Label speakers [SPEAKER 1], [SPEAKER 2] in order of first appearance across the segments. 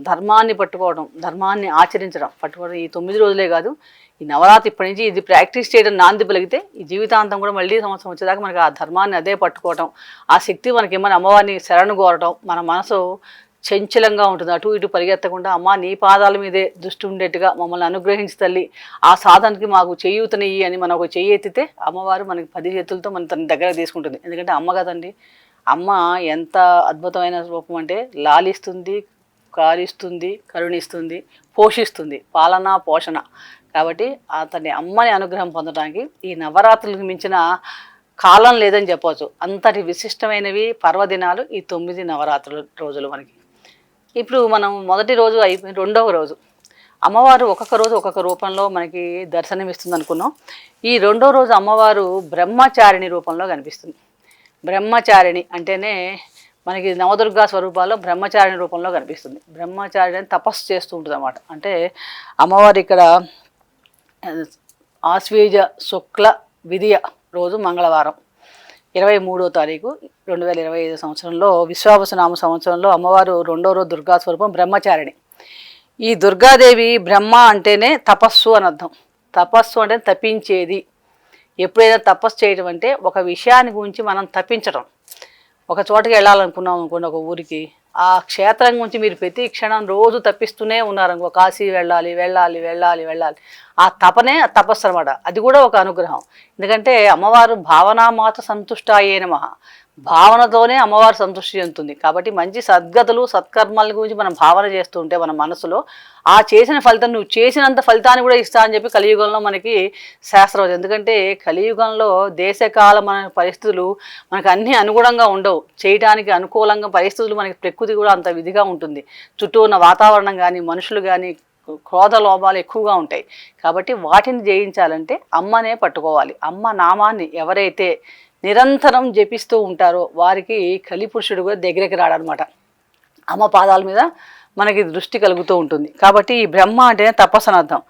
[SPEAKER 1] ధర్మాన్ని పట్టుకోవడం ధర్మాన్ని ఆచరించడం. పట్టుకోవడం ఈ తొమ్మిది రోజులే కాదు. ఈ నవరాత్రి ఇప్పటి నుంచి ఇది ప్రాక్టీస్ చేయడం నాంది పలిగితే ఈ జీవితాంతం కూడా మళ్ళీ సంవత్సరం వచ్చేదాకా మనకి ఆ ధర్మాన్ని అదే పట్టుకోవటం ఆ శక్తి మనకి ఏమైనా అమ్మవారిని శరణు కోరటం మన మనసు చంచలంగా ఉంటుంది. అటు ఇటు పరిగెత్తకుండా అమ్మ నీ పాదాల మీదే దృష్టి ఉండేట్టుగా మమ్మల్ని అనుగ్రహించి తల్లి. ఆ సాధనకి మాకు చేయూతనియ్యి అని మనం ఒక చెయ్యి ఎత్తితే అమ్మవారు మనకి పది చేతులతో మన తన దగ్గర తీసుకుంటుంది. ఎందుకంటే అమ్మ కదండి అమ్మ ఎంత అద్భుతమైన రూపం అంటే లాలిస్తుంది కాలిస్తుంది కరుణిస్తుంది పోషిస్తుంది పాలన పోషణ. కాబట్టి అతని అమ్మని అనుగ్రహం పొందడానికి ఈ నవరాత్రులకు మించిన కాలం లేదని చెప్పవచ్చు. అంతటి విశిష్టమైనవి పర్వదినాలు ఈ తొమ్మిది నవరాత్రుల రోజులు మనకి. ఇప్పుడు మనం మొదటి రోజు అయిపోయి రెండవ రోజు. అమ్మవారు ఒక్కొక్క రోజు ఒక్కొక్క రూపంలో మనకి దర్శనమిస్తుంది అనుకున్నాం. ఈ రెండో రోజు అమ్మవారు బ్రహ్మచారిణి రూపంలో కనిపిస్తుంది. బ్రహ్మచారిణి అంటేనే మనకి నవదుర్గా స్వరూపాల్లో బ్రహ్మచారిణి రూపంలో కనిపిస్తుంది. బ్రహ్మచారిణి అని తపస్సు చేస్తూ ఉంటుంది అన్నమాట అంటే అమ్మవారు ఇక్కడ ఆశ్వీజ శుక్ల విధియ రోజు మంగళవారం ఇరవై మూడో తారీఖు రెండు వేల ఇరవై ఐదు సంవత్సరంలో విశ్వావసనామ సంవత్సరంలో అమ్మవారు రెండో రోజు దుర్గా స్వరూపం బ్రహ్మచారిణి. ఈ దుర్గాదేవి బ్రహ్మ అంటేనే తపస్సు అని అర్థం. తపస్సు అంటే తప్పించేది ఎప్పుడైనా తపస్సు చేయడం అంటే ఒక విషయాన్ని గురించి మనం తప్పించడం ఒక చోటకి వెళ్ళాలనుకున్నాం అనుకోండి ఒక ఊరికి ఆ క్షేత్రం గురించి మీరు ప్రతి క్షణం రోజు తప్పిస్తూనే ఉన్నారనుకో కాశీ వెళ్ళాలి వెళ్ళాలి వెళ్ళాలి వెళ్ళాలి. ఆ తపనే ఆ తపస్సు అనమాట అది కూడా ఒక అనుగ్రహం. ఎందుకంటే అమ్మవారు భావనామాత సంతుష్టాయే నమః. భావనతోనే అమ్మవారు సంతృష్టి చెందుతుంది. కాబట్టి మంచి సద్గతులు సత్కర్మల గురించి మనం భావన చేస్తూ ఉంటే మన మనసులో ఆ చేసిన ఫలితం నువ్వు చేసినంత ఫలితాన్ని కూడా ఇస్తా అని చెప్పి కలియుగంలో మనకి శాస్త్రం ఎందుకంటే కలియుగంలో దేశకాలం మన పరిస్థితులు మనకు అన్ని అనుగుణంగా ఉండవు. చేయడానికి అనుకూలంగా పరిస్థితులు మనకి ప్రకృతి కూడా అంత విధిగా ఉంటుంది. చుట్టూ ఉన్న వాతావరణం కానీ మనుషులు కానీ క్రోధ లోపాలు ఎక్కువగా ఉంటాయి. కాబట్టి వాటిని జయించాలంటే అమ్మనే పట్టుకోవాలి. అమ్మ నామాన్ని ఎవరైతే నిరంతరం జపిస్తూ ఉంటారో వారికి కలిపురుషుడు కూడా దగ్గరికి రాడనమాట. అమ్మ పాదాల మీద మనకి దృష్టి కలుగుతూ ఉంటుంది. కాబట్టి ఈ బ్రహ్మ అంటేనే తపస్సు అర్థం.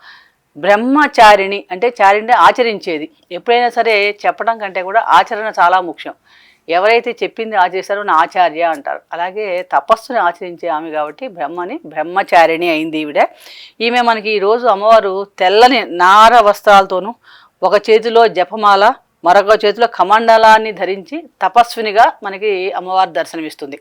[SPEAKER 1] బ్రహ్మచారిణి అంటే చారిణి ఆచరించేది. ఎప్పుడైనా సరే చెప్పడం కంటే కూడా ఆచరణ చాలా ముఖ్యం. ఎవరైతే చెప్పింది ఆచరిస్తారో నా ఆచార్య అంటారు. అలాగే తపస్సుని ఆచరించే ఆమె కాబట్టి బ్రహ్మని బ్రహ్మచారిణి అయింది ఈవిడ. ఈమె మనకి ఈరోజు అమ్మవారు తెల్లని నార వస్త్రాలతోనూ ఒక చేతిలో జపమాల మరొక చేతిలో కమండలాన్ని ధరించి తపస్వినిగా మనకి అమ్మవారు దర్శనమిస్తుంది.